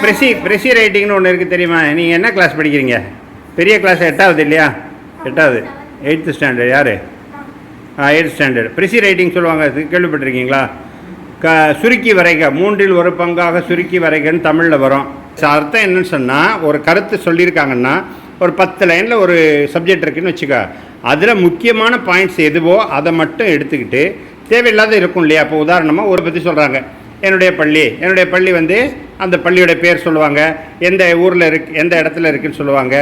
ப்ரெசி ப்ரெசி ரைட்டிங்னு ஒன்று இருக்குது தெரியுமா? நீங்கள் என்ன கிளாஸ் படிக்கிறீங்க? பெரிய கிளாஸ் எட்டாவது இல்லையா? எட்டாவது. எயித்து ஸ்டாண்டர்ட் யார்? ஆ எயித்து ஸ்டாண்டர்ட் ப்ரெசி ரைட்டிங் சொல்லுவாங்க. கேள்விப்பட்டிருக்கீங்களா? க சுருக்கி வரைக. மூன்றில் ஒரு பங்காக சுருக்கி வரைகன்னு தமிழில் வரும். அர்த்தம் என்னன்னு சொன்னால் ஒரு கருத்து சொல்லியிருக்காங்கன்னா ஒரு பத்து லைனில் ஒரு சப்ஜெக்ட் இருக்குதுன்னு வச்சுக்கோ. அதில் முக்கியமான பாயிண்ட்ஸ் எதுவோ அதை மட்டும் எடுத்துக்கிட்டு தேவையில்லாத இருக்கும் இல்லையா? இப்போ உதாரணமாக ஒரு பற்றி சொல்கிறாங்க என்னுடைய பள்ளி. என்னுடைய பள்ளி வந்து அந்த பள்ளியோட பேர் சொல்லுவாங்க. எந்த ஊரில் இருக்கு எந்த இடத்துல இருக்குன்னு சொல்லுவாங்க.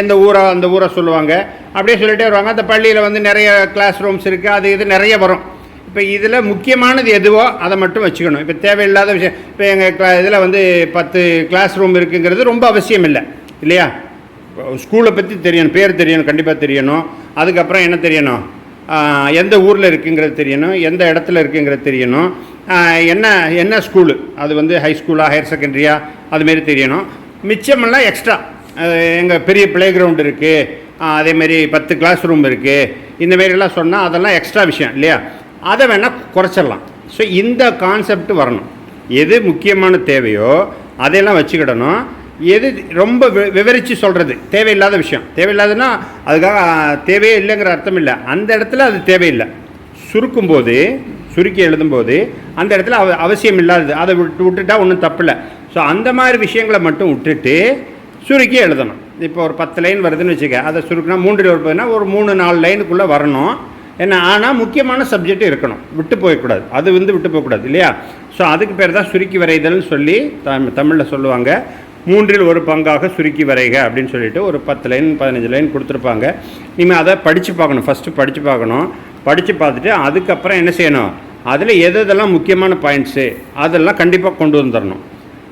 எந்த ஊரை அந்த ஊரை சொல்லுவாங்க. அப்படியே சொல்லிகிட்டே வருவாங்க. அந்த பள்ளியில் வந்து நிறைய கிளாஸ் ரூம்ஸ் இருக்குது அது இது நிறைய வரும். இப்போ இதில் முக்கியமானது எதுவோ அதை மட்டும் வச்சுக்கணும். இப்போ தேவையில்லாத விஷயம் இப்போ எங்கள் கிளா இதில் வந்து பத்து கிளாஸ் ரூம் இருக்குங்கிறது ரொம்ப அவசியம் இல்லை. இல்லையா? ஸ்கூலை பற்றி தெரியணும் பேர் தெரியணும் கண்டிப்பாக தெரியணும். அதுக்கப்புறம் என்ன தெரியணும்? எந்த ஊரில் இருக்குங்கிறது தெரியணும். எந்த இடத்துல இருக்குங்கிறது தெரியணும். என்ன என்ன ஸ்கூலு அது வந்து ஹை ஸ்கூலா ஹையர் செகண்டரியா அதுமாரி தெரியணும். மிச்சமெல்லாம் எக்ஸ்ட்ரா எங்கள் பெரிய ப்ளே கிரவுண்ட் இருக்குது அதேமாரி பத்து கிளாஸ் ரூம் இருக்குது இந்தமாரிலாம் சொன்னால் அதெல்லாம் எக்ஸ்ட்ரா விஷயம் இல்லையா? அதை வேணால் குறைச்சிடலாம். ஸோ இந்த கான்செப்ட் வரணும். எது முக்கியமான தேவையோ அதையெல்லாம் வச்சுக்கிடணும். எது ரொம்ப வி- விவரித்து சொல்கிறது தேவையில்லாத விஷயம். தேவையில்லாதுன்னா அதுக்காக தேவையே இல்லைங்கிற அர்த்தம் இல்லை. அந்த இடத்துல அது தேவையில்லை. சுருக்கும்போது சுருக்கி எழுதும்போது அந்த இடத்துல அவ அவசியம் இல்லாதது. அதை விட்டு விட்டுட்டா ஒன்றும் தப்பில்லை. ஸோ அந்த மாதிரி விஷயங்களை மட்டும் விட்டுட்டு சுருக்கி எழுதணும். இப்போ ஒரு பத்து லைன் வருதுன்னு வச்சுக்க அதை சுருக்கினா மூன்று ஒரு பதினா ஒரு மூணு நாலு லைனுக்குள்ளே வரணும். என்ன ஆனால் முக்கியமான சப்ஜெக்ட் இருக்கணும். விட்டு போயக்கூடாது. அது வந்து விட்டு போகக்கூடாது இல்லையா? ஸோ அதுக்கு பேர் தான் சுருக்கி வரைதல்னு சொல்லி தமிழ் தமிழில் சொல்லுவாங்க. மூன்றில் ஒரு பங்காக சுருக்கி வரைக அப்படின்னு சொல்லிட்டு ஒரு பத்து லைன் பதினஞ்சு லைன் கொடுத்துருப்பாங்க. நீங்கள் அதை படித்து பார்க்கணும். ஃபஸ்ட்டு படித்து பார்க்கணும். படித்து பார்த்துட்டு அதுக்கப்புறம் என்ன செய்யணும்? அதில் எது எதெல்லாம் முக்கியமான பாயிண்ட்ஸு அதெல்லாம் கண்டிப்பாக கொண்டு வந்துடணும்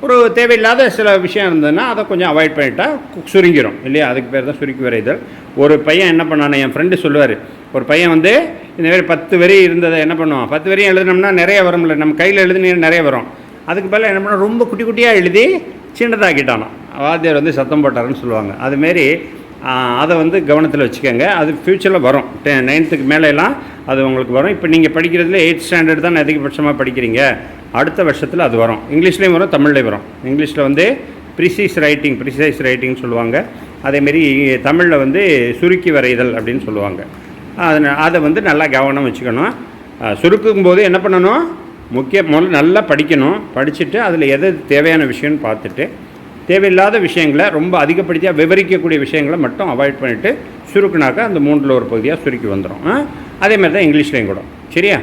ஒரு தேவையில்லாத சில விஷயம் இருந்ததுன்னா அதை கொஞ்சம் அவாய்ட் பண்ணிட்டா சுருங்கிடும் இல்லையா? அதுக்கு பேர் தான் சுருக்கி வரைதல். ஒரு பையன் என்ன பண்ணானே என் ஃப்ரெண்டு சொல்லுவார் ஒரு பையன் வந்து இந்த மாதிரி பத்து வரி இருந்ததை என்ன பண்ணுவான்? பத்து வரியும் எழுதினோம்னா நிறைய வரும்ல நம்ம கையில் எழுதினீங்க நிறைய வரும். அதுக்கு பதிலாக என்ன பண்ணால் ரொம்ப குட்டி குட்டியாக எழுதி சின்னதாக்கிட்டானோ வாத்தியார் வந்து சத்தம் போட்டாருன்னு சொல்லுவாங்க. அதுமாரி அதை வந்து கவனத்தில் வச்சுக்கோங்க. அது ஃப்யூச்சரில் வரும். டெ நைன்த்துக்கு மேலெல்லாம் அது உங்களுக்கு வரும். இப்போ நீங்கள் படிக்கிறதுல எயிட் ஸ்டாண்டர்ட் தான் அதிகபட்சமாக படிக்கிறீங்க. அடுத்த வருஷத்தில் அது வரும். இங்கிலீஷ்லேயும் வரும் தமிழ்லேயும் வரும். இங்கிலீஷில் வந்து ப்ரிசைஸ் ரைட்டிங் ப்ரிசைஸ் ரைட்டிங் சொல்லுவாங்க. அதேமாரி தமிழில் வந்து சுருக்கி வரைதல் அப்படின்னு சொல்லுவாங்க. அதனால் அதை வந்து நல்லா கவனம் வச்சுக்கணும். சுருக்கும் போது என்ன பண்ணணும்? முக்கிய முதல்ல நல்லா படிக்கணும். படிச்சுட்டு அதில் எது தேவையான விஷயம்னு பார்த்துட்டு தேவையில்லாத விஷயங்களை ரொம்ப அதிகப்படுத்தியாக விவரிக்கக்கூடிய விஷயங்களை மட்டும் அவாய்ட் பண்ணிவிட்டு சுருக்குனாக்கா அந்த மூன்றில் ஒரு பகுதியாக சுருக்கி வந்துடும் அதே மாதிரி தான் இங்கிலீஷ்லேயும் கூட. சரியா?